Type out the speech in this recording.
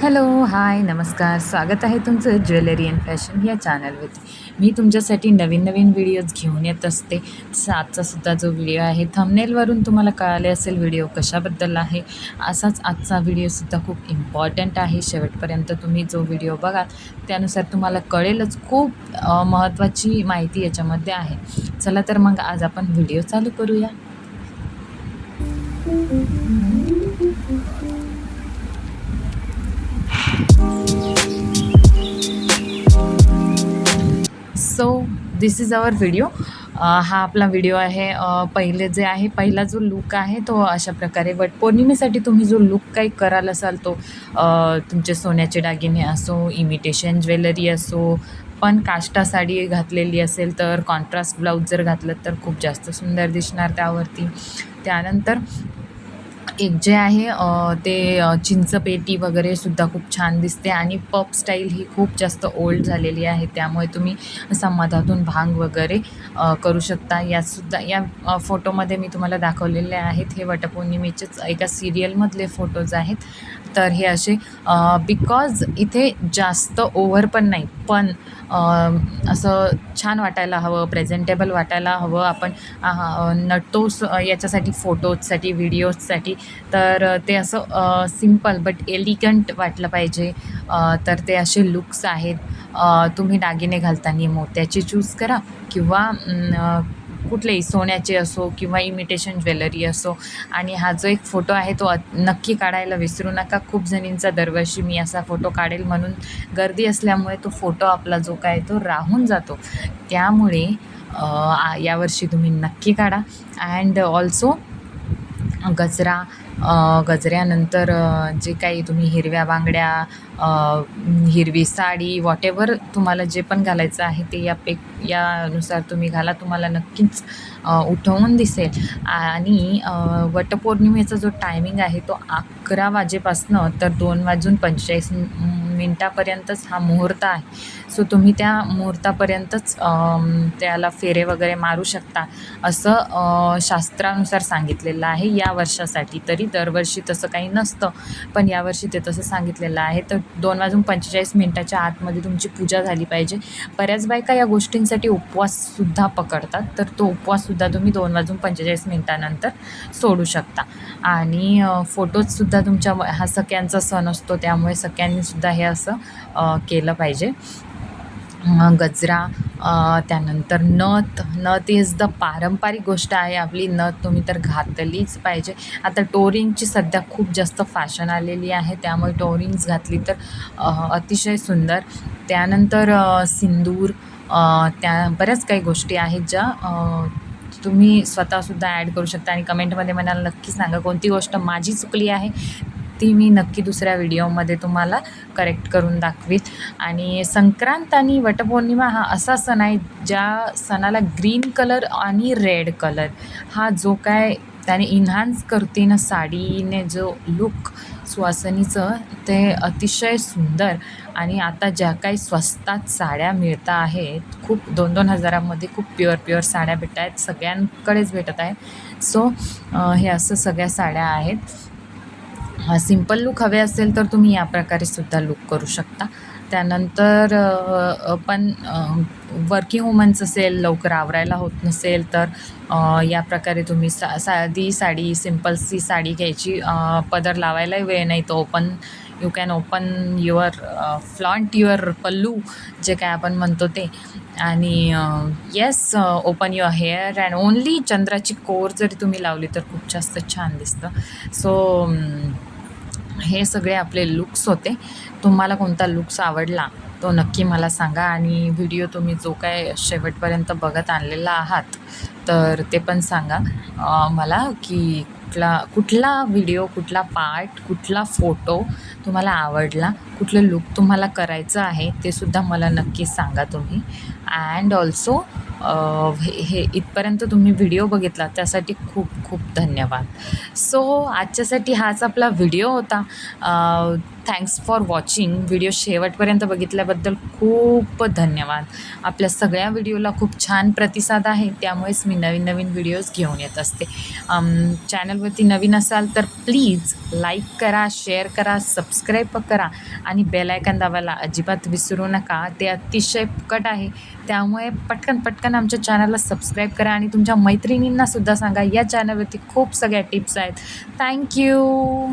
Hello hi नमस्कार. स्वागत आहे तुमचं ज्वेलरी अँड फॅशन या चॅनलवरती मी तुमच्यासाठी नवीन नवीन व्हिडिओज घेऊन येत असते. आजचासुद्धा आजचा सुद्धा जो व्हिडिओ आहे थंबनेलवरून तुम्हाला कळाले असेल व्हिडिओ कशाबद्दल आहे. असाच आजचा व्हिडिओसुद्धा खूप इम्पॉर्टंट आहे. शेवटपर्यंत तुम्ही जो व्हिडिओ बघाल त्यानुसार तुम्हाला कळेलच खूप महत्त्वाची माहिती याच्यामध्ये आहे. चला तर मग आज आपण व्हिडिओ चालू करूया. दिस इज अवर व्हिडिओ हा आपला व्हिडिओ आहे. पहिले जे आहे पहिला जो लुक आहे तो अशा प्रकारे वटपौर्णिमेसाठी तुम्ही जो लुक काही कराल असाल तो तुमचे सोन्याचे दागिने असो इमिटेशन ज्वेलरी असो पण काष्टा साडी घातलेली असेल तर कॉन्ट्रास्ट ब्लाऊज जर घातलं तर खूप जास्त सुंदर दिसणार त्यावरती. त्यानंतर एक जे आहे ते चिंचपेटी वगैरे सुद्धा खूप छान दिसते आणि पप स्टाईल ही खूप जास्त ओल्ड झालेली आहे. त्यामुळे तुम्ही समाधातून भांग वगैरे करू शकता. यासुद्धा या फोटोमध्ये मी तुम्हाला दाखवलेले आहेत. हे वटपौर्णिमेचेच एका सिरियलमधले फोटोज आहेत. तर हे असे बिकॉज इथे जास्त ओव्हर पण नाही पण असं छान वाटायला हवं प्रेझेंटेबल वाटायला हवं आपण अ, नटतो याच्यासाठी फोटोजसाठी व्हिडिओजसाठी तर ते असं सिंपल बट एलिगंट वाटलं पाहिजे. तर ते असे लुक्स आहेत. तुम्ही दागिने घालताना मोत्याचे चूज करा किंवा कुठलेही सोन्याचे असो किंवा इमिटेशन ज्वेलरी असो. आणि हा जो एक फोटो आहे तो नक्की काढायला विसरू नका. खूप जणींचा दरवर्षी मी असा फोटो काढेल म्हणून गर्दी असल्यामुळे तो फोटो आपला जो काय तो राहून जातो. त्यामुळे यावर्षी तुम्ही नक्की काढा. अँड ऑल्सो गजरा गजऱ्यानंतर जे काही तुम्ही हिरव्या बांगड्या हिरवी साडी वॉटेवर तुम्हाला जे पण घालायचं आहे ते या पे यानुसार तुम्ही घाला तुम्हाला नक्कीच उठवून दिसेल. आणि वटपौर्णिमेचा जो टायमिंग आहे तो अकरा वाजेपासनं तर दोन वाजून पंचेचाळीस मिनटापर्यंतच हा मुहूर्त आहे. सो तुम्ही त्या मुहूर्तापर्यंतच त्याला फेरे वगैरे मारू शकता असं शास्त्रानुसार सांगितलेलं आहे. या वर्षासाठी तरी दरवर्षी तसं काही नसतं पण यावर्षी ते तसं सांगितलेलं आहे. तर दोन वाजून पंचेचाळीस मिनटाच्या आतमध्ये तुमची पूजा झाली पाहिजे. बऱ्याच बायका या गोष्टींसाठी उपवाससुद्धा पकडतात तर तो उपवाससुद्धा तुम्ही दोन वाजून पंचेचाळीस मिनटानंतर सोडू शकता. आणि फोटोजसुद्धा तुमच्या हा सख्यांचा सण असतो त्यामुळे सख्यांनीसुद्धा हे असं केलं पाहिजे. गजरा त्यानंतर नथ. नथ इज द पारंपरिक गोष्ट आहे. आपली नथ तुम्ही तर घातलीच पाहिजे. आता टोरिंगची सध्या खूप जास्त फॅशन आलेली आहे. त्यामुळे टोरिंग्स घातली तर अतिशय सुंदर. त्यानंतर सिंदूर त्या बऱ्याच काही गोष्टी आहेत ज्या तुम्ही स्वतःसुद्धा ॲड करू शकता. आणि कमेंटमध्ये मला नक्की सांगा कोणती गोष्ट माझी चुकली आहे? ती मी नक्की दुसऱ्या व्हिडिओमध्ये तुम्हाला करेक्ट करून दाखवीत. आणि संक्रांत आणि वटपौर्णिमा हा असा सण आहे ज्या सणाला ग्रीन कलर आणि रेड कलर हा जो काय त्याने इन्हान्स करते ना साडीने जो लुक सुवासनीचं ते अतिशय सुंदर. आणि आता ज्या काही स्वस्तात साड्या मिळत आहेत खूप दोन दोन हजारामध्ये खूप प्युअर प्युअर साड्या भेटत आहेत सगळ्यांकडेच भेटत आहे सो हे असं सगळ्या साड्या आहेत. हा सिंपल लूक हवे असेल तर तुम्ही या प्रकारे सुद्धा लूक करू शकता. त्यानंतर पण वर्किंग वुमन्स असेल लवकर आवरायला होत नसेल तर या प्रकारे तुम्ही सा साधी साडी सिम्पलची साडी घ्यायची. पदर लावायलाही वेळ नाही. तो open you can open your flaunt your pallu जे काय आपण म्हणतो ते. आणि yes open your hair and only चंद्राची कोर जरी तुम्ही लावली तर खूप जास्त छान दिसतं. सो हे सगळे आपले लुक्स होते. तुम्हाला कोणता लुक्स आवडला तो नक्की मला सांगा. आणि व्हिडिओ तुम्ही जो काय शेवटपर्यंत बघत आणलेला आहात तर ते पण सांगा. मला की कुठला कुठला व्हिडिओ कुठला पार्ट कुठला फोटो तुम्हाला आवडला कुठलं लुक तुम्हाला करायचं आहे ते सुद्धा मला नक्की सांगा तुम्ही. अँड ऑल्सो हे हे इथपर्यंत तुम्ही व्हिडिओ बघितला त्यासाठी खूप खूप धन्यवाद. सो आजच्यासाठी हाच आपला व्हिडिओ होता. थँक्स फॉर वॉचिंग व्हिडिओ शेवटपर्यंत बघितल्याबद्दल खूप धन्यवाद. आपल्या सगळ्या व्हिडिओला खूप छान प्रतिसाद आहे. त्यामुळेच मी नवीन नवीन व्हिडिओज घेऊन येत असते. चॅनलवरती नवीन असाल तर प्लीज लाईक करा शेअर करा सबस्क्राईब करा आणि बेलायकन दाबायला अजिबात विसरू नका. ते अतिशय फुकट आहे. त्यामुळे पटकन पटकन आमच्या चॅनलला सबस्क्राईब करा आणि तुमच्या मैत्रिणींनासुद्धा सांगा. या चॅनलवरती खूप सगळ्या टिप्स आहेत. थँक्यू